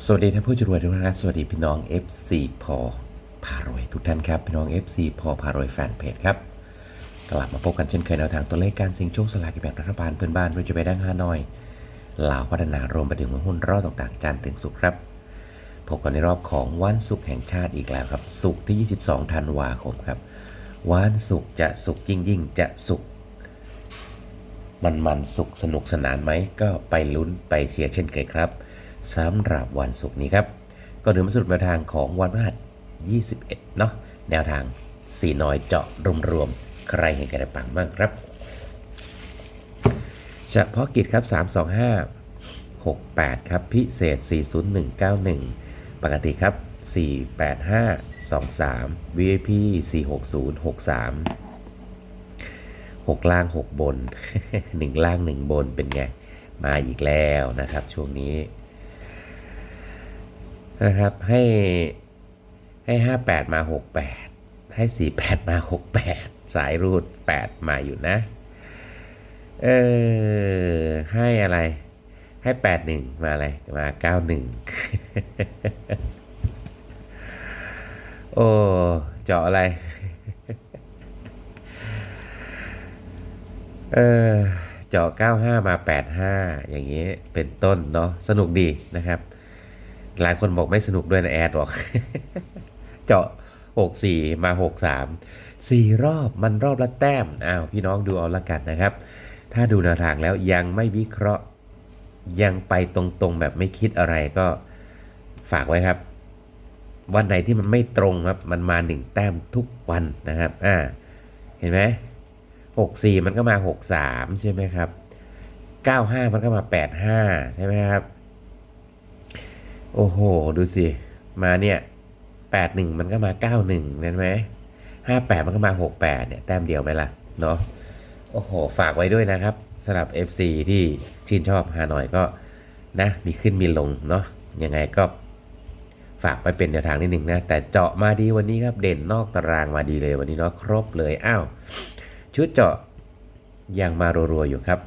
สวัสดีท่านผู้จรวทุกท่านครับสวัสดีพี่น้อง FC พอพารวยทุกท่านครับ พี่น้อง FC พอพารวยแฟนเพจครับ กลับมาพบกันเช่นเคยแนวทางตัวเลขการเสี่ยงโชคสลากกินแบ่งรัฐบาลเพื่อนบ้านเราจะไปด้านฮานอยลาวพัฒนารวมไปถึงหุ้นรอบต่างๆจานถึงสุขครับพบกันในรอบของวันศุกร์แห่งชาติอีกแล้วครับศุกร์ที่ 22 ธันวาคมครับ วันศุกร์จะศุกร์ยิ่งยิ่งๆจะศุกร์มันมันสุขสนุกสนานไหมก็ไปลุ้นไปเชียร์เช่นเคยครับ สำหรับวันศุกร์นี้ครับ ก็เดินมาสรุปแนวทางของวันพฤหัส21 เนาะแนวทางสีน้อยเจาะรวมๆใครเห็นกันปังบ้างครับเฉพาะกิจครับ 325 68 ครับ พิเศษ 40191 ปกติครับ 48523 VIP 46063 6 ล่าง 6 บน 1 ล่าง 1 บนเป็นไง มาอีกแล้วนะครับช่วงนี้ นะครับให้ให้ 58 มา 68 ให้ 48 มา 68 สายรูด 8 มาอยู่นะ เออ ให้อะไร ให้ 81 มาอะไร มา 91 โอ้ เจาะอะไร เออ เจาะ 95 มา 85 อย่างนี้เป็นต้นเนาะ สนุกดีนะครับ หลายคนบอกไม่สนุกด้วยนะแอดบอก เจาะ64มา63 4รอบมันรอบละแต้มอ้าวพี่น้องดูเอาละกันนะครับ ถ้าดูแนวทางแล้วยังไม่วิเคราะห์ยังไปตรงๆแบบไม่คิดอะไรก็ฝากไว้ครับ วันไหนที่มันไม่ตรงครับ มันมาหนึ่งแต้มทุกวันนะครับ อ่า เห็นไหม64มันก็มา63ใช่ไหมครับ95มันก็มา85ใช่ไหมครับ โอ้โห ดูสิ มาเนี่ย81มันก็มา91เห็นไหม58มันก็มา68เนี่ยแต้มเดียวไหมล่ะ เนาะโอ้โห ฝากไว้ด้วยนะครับสำหรับ FC ที่ชื่นชอบฮานอยก็นะมีขึ้นมีลงเนาะยังไงก็ฝากไว้เป็นแนวทางนิดหนึ่งนะ แต่เจาะมาดีวันนี้ครับ เด่นนอกตารางมาดีเลยวันนี้เนาะครบเลยอ้าวชุดเจาะยังมารัวๆอยู่ครับ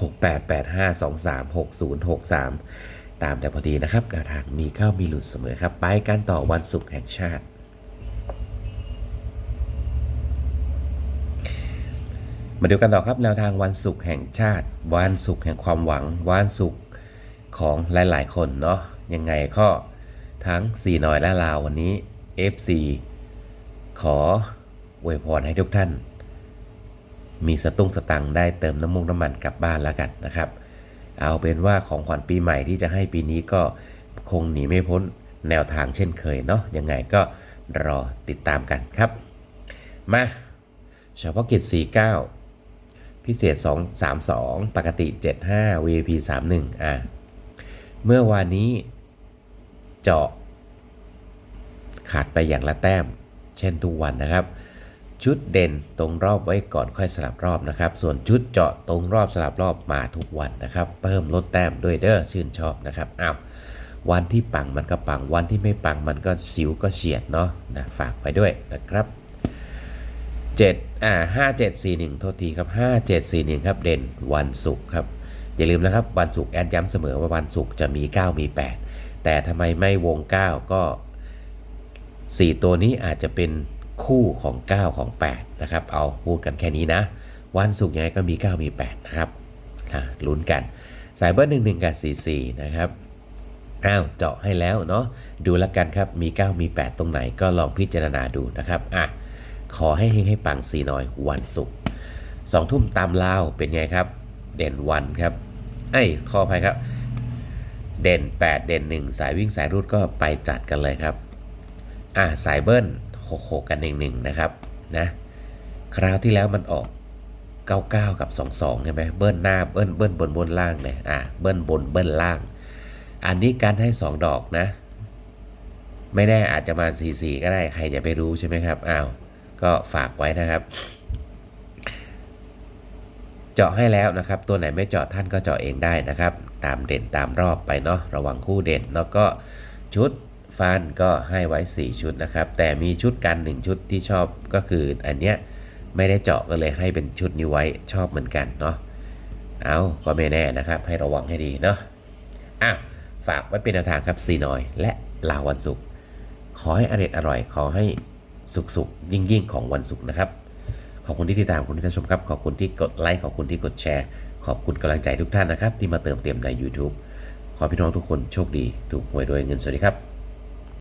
6885236063 ตามแต่พอดีนะครับแนวทางมีเข้ามีหลุดเสมอครับ ไปกันต่อวันศุกร์แห่งชาติ มาดูกันต่อครับแนวทางวันศุกร์แห่งชาติ วันศุกร์แห่งความหวัง วันศุกร์ของหลาย ๆ คนเนาะยังไงก็ทั้ง4น้อยและลาววันนี้ FC ขออวยพรให้ทุกท่าน มีสตุ้งสตังได้เติมน้ำมูกน้ำมันกลับบ้านแล้วกันนะครับ เอาเป็นว่าของขวัญปีใหม่ที่จะให้ปีนี้ก็คงหนีไม่พ้นแนวทางเช่นเคยเนาะยังไงก็รอติดตามกันครับ มาเฉพาะกิจ 49 พิเศษ 232 ปกติ 75 VIP 31อะเมื่อวานนี้เจาะขาดไปอย่างละแต้ม เช่นทุกวันนะครับ ชุดเด่นตรงรอบไว้ก่อนค่อยสลับรอบนะครับ ส่วนชุดเจาะตรงรอบสลับรอบมาทุกวันนะครับ เพิ่มลดแต้มด้วยเด้อชื่นชอบนะครับอ้าววันที่ปังมันก็ปังวันที่ไม่ปังมันก็สิวก็เฉียดเนาะนะฝากไปด้วยนะครับ7อ่า5741 โทษทีครับ 5741 ครับเด่นวันศุกร์ครับ อย่าลืมนะครับ วันศุกร์แอดย้ำเสมอว่าวันศุกร์จะมี 9 มี 8 แต่ทำไมไม่วง 9 ก็ 4 ตัวนี้อาจจะเป็น คู่ของ 9 ของ 8 นะครับ เอาพูดกันแค่นี้นะ วันศุกร์ยังไงก็มี 9 มี 8 นะครับนะลุ้นกันสายเบอร์11กับ44นะครับอ้าวเจาะให้แล้วเนาะดูแล้วกันครับมี 9 มี 8 ตรงไหนก็ลองพิจารณาดูนะครับอะขอให้เฮงให้ปังสีน้อยวันศุกร์สองทุ่มตามลาวเป็นไงครับ เด่นวันครับไอ้ขออภัยครับ เด่น 8 เด่น 1 สายวิ่งสายรูดก็ไปจัดกันเลยครับอะสายเบิ้ล 66 กัน1 1 นะครับนะคราวที่แล้วมันออก 99 กับ 22 ใช่ไหมเบิ้ลหน้าเบิ้ลเบิ้ลบนบนล่างเลยอะเบิ้ลบนเบิ้ลล่าง อันนี้การให้ 2 ดอกนะ ไม่แน่อาจจะมา 4 4 ก็ได้ใครจะไปรู้ใช่ไหมครับอ้าวก็ฝากไว้นะครับเจาะให้แล้วนะครับ ตัวไหนไม่เจาะท่านก็เจาะเองได้นะครับ ตามเด่นตามรอบไปเนาะ ระวังคู่เด่นแล้วก็ชุด ฟันก็ให้ไว้ 4 ชุดนะครับ แต่มีชุดกัน 1 ชุดที่ชอบก็คืออันเนี้ยไม่ได้เจาะก็เลยให้เป็นชุดนี้ไว้ชอบเหมือนกันเนาะเอาก็ไม่แน่นะครับ ให้ระวังให้ดีเนาะอะฝากไว้เป็นแนวทางครับซีนอย และลาววันศุกร์ขอให้อร่อยอร่อย ขอให้สุขสุขยิ่งยิ่งของวันศุกร์นะครับ ขอบคุณที่ติดตามขอบคุณที่ชมครับ ขอบคุณที่กดไลค์ขอบคุณที่กดแชร์ ขอบคุณกำลังใจทุกท่านนะครับ ที่มาเติมเต็มใน YouTube ขอพี่น้องทุกคนโชคดี ถูกหวยด้วยเงินสวัสดีครับ